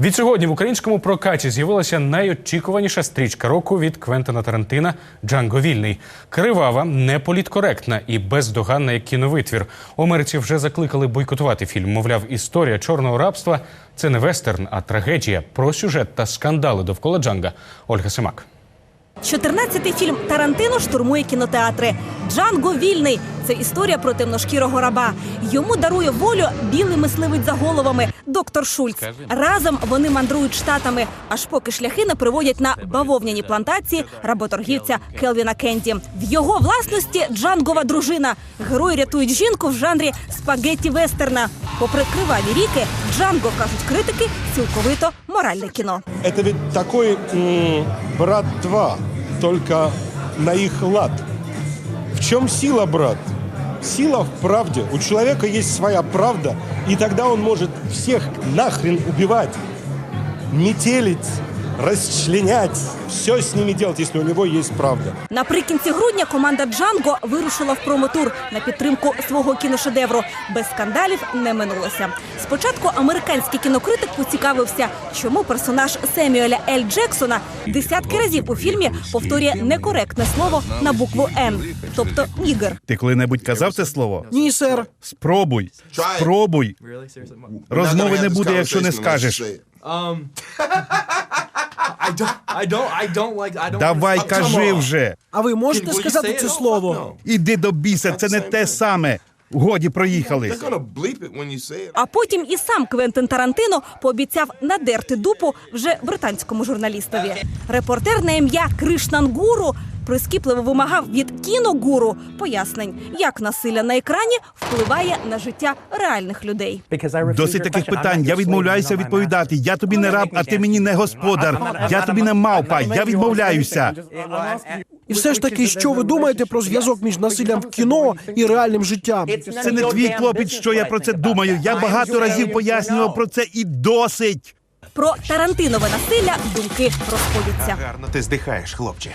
Відсьогодні в українському прокаті з'явилася найочікуваніша стрічка року від Квентина Тарантина Джанго Вільний. Кривава, неполіткоректна і бездоганна як кіновитвір. У Америці вже закликали бойкотувати фільм. Мовляв, історія чорного рабства це не вестерн, а трагедія про сюжет та скандали довкола Джанга. Ольга Семак. 14-й фільм Тарантино штурмує кінотеатри. Джанго вільний. Це історія про темношкірого раба. Йому дарує волю білий мисливець за головами. Доктор Шульц. Разом вони мандрують штатами, аж поки шляхи не приводять на бавовняні плантації работоргівця Келвіна Кенді. В його власності Джангова дружина. Герої рятують жінку в жанрі спагетті вестерна. Попри криваві ріки, Джанго кажуть критики цілковито моральне кіно. Это ведь такой м, брат 2, только на их лад. В чем сила, брат? Сила в правде. У человека есть своя правда, и тогда он может всех нахрен убивать, метелить, расчленять, все с ними делать, если у него есть правда. Наприкінці грудня команда Джанго вирушила в промотур на підтримку свого кіношедевру. Без скандалів не минулося. Спочатку американський кінокритик поцікавився, чому персонаж Семюеля Ель Джексона десятки разів у фільмі повторює некоректне слово на букву Н, тобто нігер. Ти коли-небудь казав це слово? Ні, сер. Спробуй. Спробуй. Розмови не буде, якщо не скажеш. I don't. I don't. I don't like. I don't. Давай, кажи on. вже. А ви можете Will you сказати це? Слово? no. Іди до біса, це не те саме. Годі проїхали. They're gonna bleep it when you say it. А потім і сам Квентин Тарантино пообіцяв надерти дупу вже британському журналістові. Репортер на ім'я Кришнан Гуру прискіпливо вимагав від кіногуру пояснень, як насилля на екрані впливає на життя реальних людей. Досить таких питань. Я відмовляюся відповідати. Я тобі не раб, а ти мені не господар. Я тобі не мавпа. Я відмовляюся. І все ж таки, що ви думаєте про зв'язок між насиллям в кіно і реальним життям? Це не твій клопіт, що я про це думаю. Я багато разів пояснював про це і досить. Про Тарантинове насилля думки розходяться. Гарно ти здихаєш, хлопче.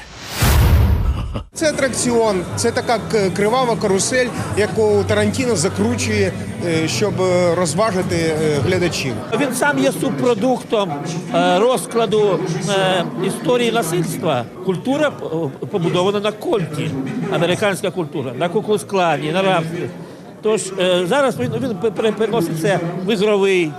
Це атракціон, це така кривава карусель, яку Тарантіно закручує, е, щоб е, розважити е, глядачів. Він сам є субпродуктом розкладу історії насильства. Культура побудована на кольті, американська культура, на куклус-клані, на рабстві. Тож е, зараз він, він пере- переносить це в ігровий,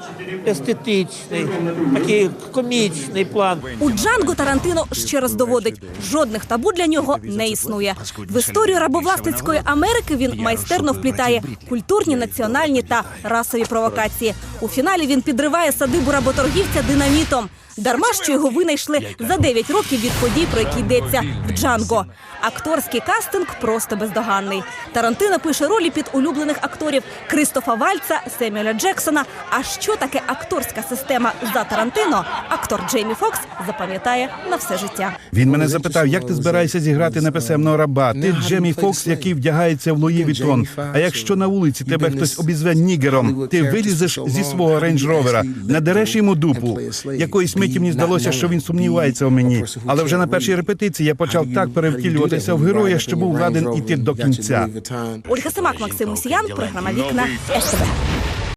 естетичний, такий комічний план. У Джанго Тарантино ще раз доводить, жодних табу для нього не існує. В історію рабовласницької Америки він майстерно вплітає культурні, національні та расові провокації. У фіналі він підриває садибу работоргівця динамітом. Дарма що його винайшли за 9 років від подій, про які йдеться в Джанго. Акторський кастинг просто бездоганний. Тарантино пише ролі під улюблених акторів Кристофа Вальца, Семюеля Джексона. А що таке акторська система за Тарантино? Актор Джеймі Фокс запам'ятає на все життя. Він мене запитав, як ти збираєшся зіграти неписемного раба? Ти Джемі Фокс, який вдягається в Луї Вітон. А якщо на вулиці тебе хтось обізве нігером, ти вилізеш зі свого рейндж-ровера, надереш йому дупу. Якоїсь миті мені здалося, що він сумнівається у мені. Але вже на першій репетиції я почав так перевтілюватися в героя, що був ладен іти до кінця. Ольга Семак, Максим Усіян, програма Вікна СТБ.